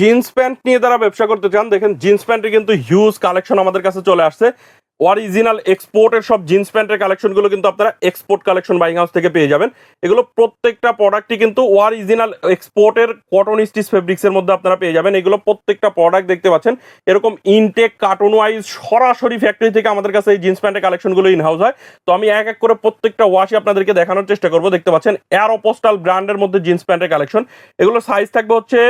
Jeans pant নিয়ে যারা ব্যবসা করতে চান, দেখেন জিন্স প্যান্টের কিন্তু হিউজ কালেকশন আমাদের কাছে চলে আসছে। অরিজিনাল এক্সপোর্টের সব জিন্স প্যান্টের কালেকশনগুলো কিন্তু আপনারা এক্সপোর্ট কালেকশন বাইং হাউস থেকে পেয়ে যাবেন। এগুলো প্রত্যেকটা প্রোডাক্টই কিন্তু অরিজিনাল এক্সপোর্টের কটন স্টিচ ফেব্রিক্সের মধ্যে আপনারা পেয়ে যাবেন। এগুলো প্রত্যেকটা প্রোডাক্ট দেখতে পাচ্ছেন। এরকম ইনটেক কার্টুন ওয়াইজ সরাসরি ফ্যাক্টরি থেকে আমাদের কাছে এই জিন্স প্যান্টের কালেকশনগুলো ইন হাউস হয়। তো আমি এক এক করে প্রত্যেকটা ওয়াশই আপনাদেরকে দেখানোর চেষ্টা করব। দেখতে পাচ্ছেন অ্যারোপোস্টাল ব্র্যান্ডের মধ্যে জিন্স প্যান্টের কালেকশন এগুলো সাইজ থাকবে হচ্ছে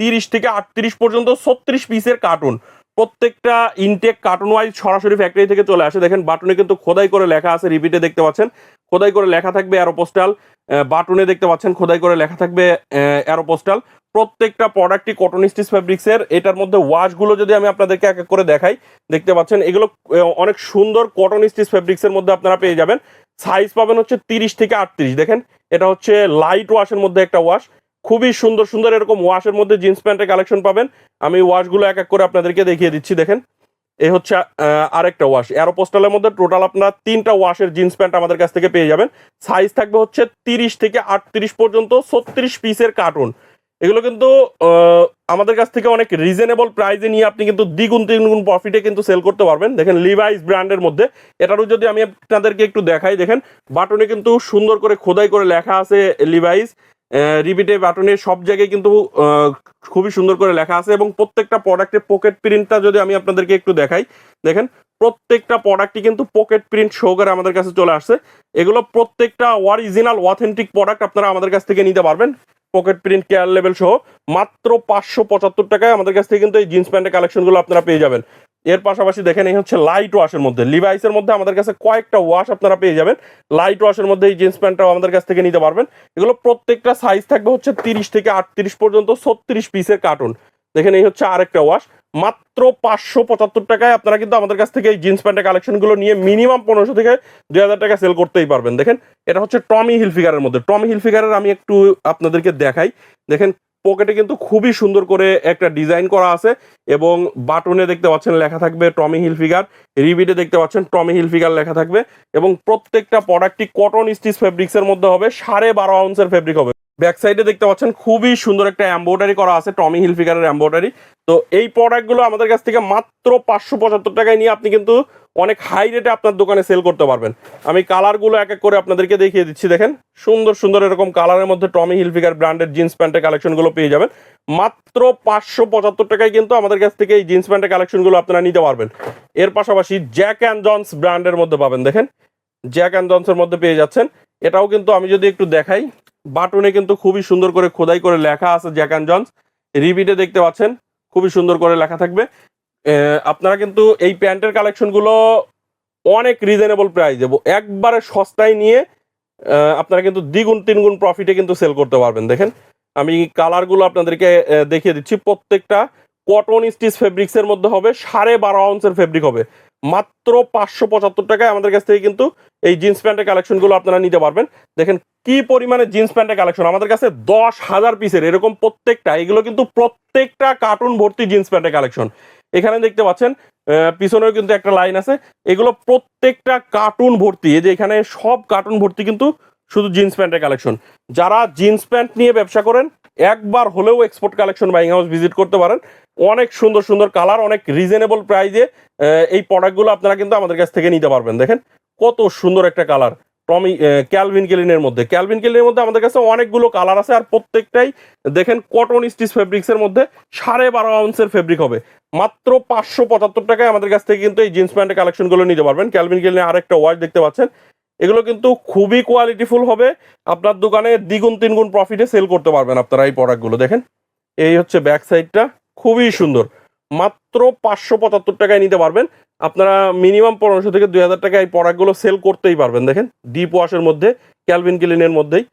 তিরিশ থেকে আটত্রিশ পর্যন্ত ছত্রিশ পিসের কার্টুন প্রত্যেকটা ইনটেক কার্টুন ওয়াইজ সরাসরি ফ্যাক্টরি থেকে চলে আসে। দেখেন বাটনে কিন্তু খোদাই করে লেখা আছে রিপিটে দেখতে পাচ্ছেন। খোদাই করে লেখা থাকবে অ্যারোপোস্টাল বাটনে দেখতে পাচ্ছেন খোদাই করে লেখা থাকবে অ্যারোপোস্টাল প্রত্যেকটা প্রোডাক্টই কটন স্টিচ ফ্যাব্রিক্সের এটার মধ্যে ওয়াশগুলো যদি আমি আপনাদেরকে এক এক করে দেখাই, দেখতে পাচ্ছেন এগুলো অনেক সুন্দর কটন স্টিচ ফ্যাব্রিক্সের মধ্যে আপনারা পেয়ে যাবেন। সাইজ পাবেন হচ্ছে তিরিশ থেকে আটত্রিশ। দেখেন, এটা হচ্ছে লাইট ওয়াশের মধ্যে একটা ওয়াশ খুবই সুন্দর সুন্দর এরকম ওয়াশের মধ্যে জিন্স প্যান্টের কালেকশন পাবেন। আমি ওয়াশগুলো এক এক করে আপনাদেরকে দেখিয়ে দিচ্ছি, দেখেন। এই হচ্ছে আরেকটা ওয়াশ অ্যারোপোস্টালের মধ্যে টোটাল আপনারা তিনটা ওয়াশের জিন্স প্যান্ট আমাদের কাছ থেকে পেয়ে যাবেন। সাইজ থাকবে হচ্ছে তিরিশ থেকে আটত্রিশ পর্যন্ত, ছত্রিশ পিসের কার্টুন এগুলো কিন্তু আমাদের কাছ থেকে অনেক রিজনেবল প্রাইসে নিয়ে আপনি কিন্তু দ্বিগুণ, তিনগুণ প্রফিটে কিন্তু সেল করতে পারবেন। দেখেন লিভাইস ব্র্যান্ডের মধ্যে। এটারও যদি আমি আপনাদেরকে একটু দেখাই, দেখেন বাটনে কিন্তু সুন্দর করে খোদাই করে লেখা আছে লিভাইস রিবিটে বাটনে সব জায়গায় কিন্তু খুবই সুন্দর করে লেখা আছে এবং প্রত্যেকটা প্রোডাক্টের পকেট প্রিন্টটা যদি আমি আপনাদেরকে একটু দেখাই, দেখেন, প্রত্যেকটা প্রোডাক্টই কিন্তু পকেট প্রিন্ট সহকারে আমাদের কাছে চলে আসছে। এগুলো প্রত্যেকটা অরিজিনাল অথেন্টিক প্রোডাক্ট আপনারা আমাদের কাছ থেকে নিতে পারবেন, পকেট প্রিন্ট কেয়ার লেভেল সহ। মাত্র পাঁচশো পঁচাত্তর টাকায় আমাদের কাছ থেকে কিন্তু এই জিন্স প্যান্টের কালেকশনগুলো আপনারা পেয়ে যাবেন। এর পাশাপাশি দেখেন, এই হচ্ছে লাইট ওয়াশের মধ্যে। লিভাইসের মধ্যে আমাদের কাছে কয়েকটা ওয়াশ আপনারা পেয়ে যাবেন। লাইট ওয়াশের মধ্যে এই জিন্স প্যান্টটাও আমাদের কাছ থেকে নিতে পারবেন। এগুলো প্রত্যেকটা সাইজ থাকবে হচ্ছে তিরিশ থেকে আটত্রিশ পর্যন্ত, ছত্রিশ পিসের কার্টুন দেখেন, এই হচ্ছে আরেকটা ওয়াশ মাত্র পাঁচশো পঁচাত্তর টাকায় আপনারা কিন্তু আমাদের কাছ থেকে এই জিন্স প্যান্টের কালেকশনগুলো নিয়ে মিনিমাম পনেরোশো থেকে দুই হাজার টাকা সেল করতেই পারবেন। দেখেন, এটা হচ্ছে টমি হিলফিগারের মধ্যে। টমি হিলফিগারের আমি একটু আপনাদেরকে দেখাই। দেখেন পকেটে কিন্তু খুবই সুন্দর করে একটা ডিজাইন করা আছে এবং বাটনে দেখতে পাচ্ছেন লেখা থাকবে টমি হিল হিলফিগার রিবিটে দেখতে পাচ্ছেন টমি হিল ফিগার লেখা থাকবে এবং প্রত্যেকটা প্রোডাক্টটি কটন স্টিচ ফেব্রিক্সের মধ্যে হবে, সাড়ে বারো আউন্সের ফেব্রিক হবে। ব্যাক সাইডে দেখতে পাচ্ছেন খুবই সুন্দর একটা এম্ব্রয়ডারি করা আছে টমি হিলফিগারের এম্ব্রয়ডারি তো এই প্রোডাক্টগুলো আমাদের কাছ থেকে মাত্র পাঁচশো পঁচাত্তর টাকায় নিয়ে আপনি কিন্তু অনেক হাই রেটে আপনার দোকানে সেল করতে পারবেন। আমি কালারগুলো এক এক করে আপনাদেরকে দেখিয়ে দিচ্ছি, দেখেন। সুন্দর সুন্দর এরকম কালারের মধ্যে টমি হিলফিগার ব্র্যান্ডের জিন্স প্যান্টের কালেকশনগুলো পেয়ে যাবেন। মাত্র পাঁচশো পঁচাত্তর টাকায় কিন্তু আমাদের কাছ থেকে এই জিন্স প্যান্টের কালেকশনগুলো আপনারা নিতে পারবেন। এর পাশাপাশি জ্যাক অ্যান্ড জনস ব্র্যান্ডের মধ্যে পাবেন, দেখেন। জ্যাক অ্যান্ড জনসের মধ্যে পেয়ে যাচ্ছেন। এটাও কিন্তু আমি যদি একটু দেখাই বাটনে কিন্তু খুবই সুন্দর করে খোদাই করে লেখা আছে জ্যাক অ্যান্ড জনস। রিবিটে দেখতে পাচ্ছেন, খুবই সুন্দর করে লেখা থাকবে। আপনারা কিন্তু এই প্যান্টের কালেকশনগুলো অনেক রিজনেবল প্রাইস দেবো একবারে সস্তায় নিয়ে আপনারা কিন্তু দ্বিগুণ তিনগুণ প্রফিটে কিন্তু সেল করতে পারবেন। দেখেন, আমি কালারগুলো আপনাদেরকে দেখিয়ে দিচ্ছি। প্রত্যেকটা কটন স্টিচ ফেব্রিক্সের মধ্যে হবে, সাড়ে বারো আউন্সের ফেব্রিক হবে। মাত্র পাঁচশো পঁচাত্তর টাকায় আমাদের কাছ থেকে কিন্তু এই জিন্স প্যান্টের কালেকশনগুলো আপনারা নিতে পারবেন। দেখেন কি পরিমাণে জিন্স প্যান্টের কালেকশন আমাদের কাছে দশ হাজার পিসের এরকম প্রত্যেকটা, এগুলো কিন্তু প্রত্যেকটা কার্টুন ভর্তি জিন্স প্যান্টের কালেকশন এখানে দেখতে পাচ্ছেন পিছনেও কিন্তু একটা লাইন আছে। এগুলো প্রত্যেকটা কার্টুন ভর্তি। এই যে এখানে সব কার্টুন ভর্তি কিন্তু শুধু জিন্স প্যান্টের কালেকশন যারা জিন্স প্যান্ট নিয়ে ব্যবসা করেন একবার হলেও export collection buying house visit করতে পারেন। অনেক সুন্দর সুন্দর কালার অনেক রিজনেবল প্রাইজে এই প্রোডাক্টগুলো আপনারা কিন্তু আমাদের কাছ থেকে নিতে পারবেন। দেখেন কত সুন্দর একটা কালার টমি ক্যালভিন কেলিনের মধ্যে। ক্যালভিন কেলিনের মধ্যে আমাদের কাছে অনেকগুলো কালার আছে, আর প্রত্যেকটাই দেখেন কটন স্টিচ ফেব্রিক্সের মধ্যে সাড়ে বারো আউন্সের ফেব্রিক হবে। মাত্র পাঁচশো পঁচাত্তর টাকায় আমাদের কাছ থেকে কিন্তু এই জিন্স প্যান্টের কালেকশনগুলো নিতে পারবেন। ক্যালভিন কেলিনের আরেকটা ওয়াচ দেখতে পাচ্ছেন। এগুলো কিন্তু খুবই কোয়ালিটিফুল হবে। আপনার দোকানে দ্বিগুণ, তিনগুণ প্রফিটে সেল করতে পারবেন আপনারা এই প্রোডাক্টগুলো দেখেন, এই হচ্ছে ব্যাক সাইডটা খুবই সুন্দর। মাত্র পাঁচশো পঁচাত্তর টাকায় নিতে পারবেন। আপনারা মিনিমাম পনেরোশো থেকে দুই হাজার টাকায় এই প্রোডাক্টগুলো সেল করতেই পারবেন। দেখেন ডিপ ওয়াশের মধ্যে ক্যালভিন ক্লিনের মধ্যেই।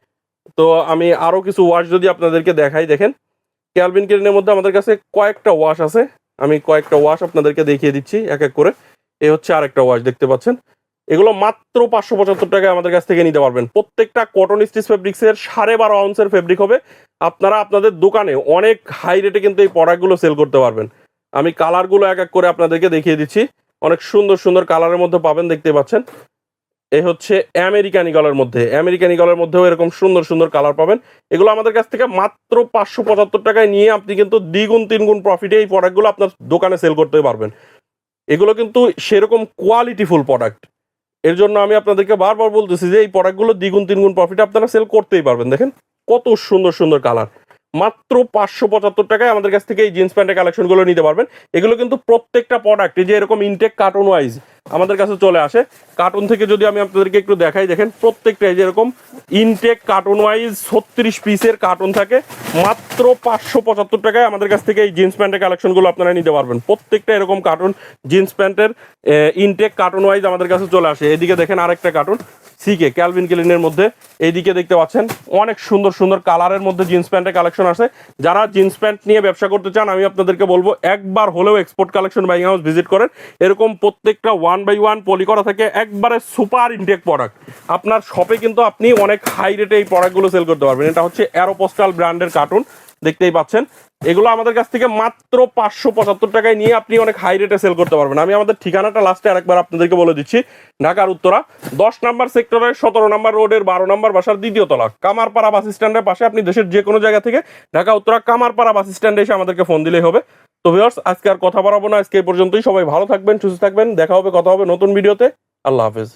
তো আমি আরও কিছু ওয়াশ যদি আপনাদেরকে দেখাই, দেখেন ক্যালভিন ক্লিনের মধ্যে আমাদের কাছে কয়েকটা ওয়াশ আছে। আমি কয়েকটা ওয়াশ আপনাদেরকে দেখিয়ে দিচ্ছি, এক এক করে। এই হচ্ছে আরেকটা ওয়াশ দেখতে পাচ্ছেন? এগুলো মাত্র পাঁচশো পঁচাত্তর টাকায় আমাদের কাছ থেকে নিতে পারবেন। প্রত্যেকটা কটন স্টিচ ফেব্রিক্সের সাড়ে বারো আউন্সের ফেব্রিক হবে। আপনারা আপনাদের দোকানে অনেক হাই রেটে কিন্তু এই প্রোডাক্টগুলো সেল করতে পারবেন। আমি কালারগুলো এক এক করে আপনাদেরকে দেখিয়ে দিচ্ছি। অনেক সুন্দর সুন্দর কালারের মধ্যে পাবেন, দেখতে পাচ্ছেন। এই হচ্ছে আমেরিকান ইগলের মধ্যে। আমেরিকান ইগলের মধ্যেও এরকম সুন্দর সুন্দর কালার পাবেন। এগুলো আমাদের কাছ থেকে মাত্র পাঁচশো পঁচাত্তর টাকায় নিয়ে আপনি কিন্তু দ্বিগুণ, তিনগুণ প্রফিটে এই প্রোডাক্টগুলো আপনার দোকানে সেল করতে পারবেন। এগুলো কিন্তু সেরকম কোয়ালিটিফুল প্রোডাক্ট এর জন্য আমি আপনাদেরকে বারবার বলতেছি যে এই প্রোডাক্টগুলো দ্বিগুণ, তিনগুণ প্রফিট আপনারা সেল করতেই পারবেন। দেখেন কত সুন্দর সুন্দর কালার মাত্র পাঁচশো পঁচাত্তর টাকায় আমাদের কাছ থেকে এই জিন্স প্যান্টের কালেকশনগুলো নিতে পারবেন। এগুলো কিন্তু প্রত্যেকটা প্রোডাক্ট যে এরকম ইনটেক কার্টুন ওয়াইজ আমাদের কাছে চলে আসে। কার্টুন থেকে যদি আমি আপনাদেরকে একটু দেখাই, দেখেন প্রত্যেকটা এই যে এরকম ইনটেক কার্টুন ওয়াইজ ছত্রিশ পিসের কার্টুন থাকে। মাত্র পাঁচশো পঁচাত্তর টাকায় আমাদের কাছ থেকে এই জিন্স প্যান্টের কালেকশনগুলো আপনারা নিতে পারবেন। প্রত্যেকটা এরকম কার্টুন জিন্স প্যান্টের ইনটেক কার্টুন ওয়াইজ আমাদের কাছে চলে আসে। এদিকে দেখেন আরেকটা কার্টুন সিকে ক্যালভিন ক্লিনের মধ্যে। এইদিকে দেখতে পাচ্ছেন, অনেক সুন্দর সুন্দর কালারের মধ্যে জিন্স প্যান্টের কালেকশন আছে যারা জিন্স প্যান্ট নিয়ে ব্যবসা করতে চান, আমি আপনাদেরকে বলব, একবার হলেও export collection buying house visit করেন। এরকম প্রত্যেকটা ওয়ান বাই ওয়ান পলি করা থাকে, একবারে সুপার ইনটেক প্রোডাক্ট আপনার শপে কিন্তু আপনি অনেক হাই রেটে এই প্রোডাক্টগুলো সেল করতে পারবেন। এটা হচ্ছে অ্যারোপোস্টাল ব্র্যান্ডের কার্টুন দেখতেই পাচ্ছেন। এগুলো আমাদের কাছ থেকে মাত্র পাঁচশো পঁচাত্তর টাকায় নিয়ে আপনি অনেক হাই রেটে সেল করতে পারবেন। আমি আমাদের ঠিকানাটা লাস্টে আরেকবার আপনাদেরকে বলে দিচ্ছি ঢাকার উত্তরা। দশ নাম্বার সেক্টরের সতেরো নাম্বার রোডের বারো নাম্বার বাসার দ্বিতীয় তলা। কামারপাড়া বাস স্ট্যান্ডের পাশে আপনি দেশের যে কোনো জায়গা থেকে ঢাকা, উত্তরা, কামারপাড়া বাস স্ট্যান্ডে এসে আমাদেরকে ফোন দিলেই হবে। তো ভিউয়ার্স আজকে আর কথা বাড়াবো না। আজকে এই পর্যন্তই। সবাই ভালো থাকবেন, সুস্থ থাকবেন। দেখা হবে, কথা হবে নতুন ভিডিওতে আল্লাহ হাফেজ।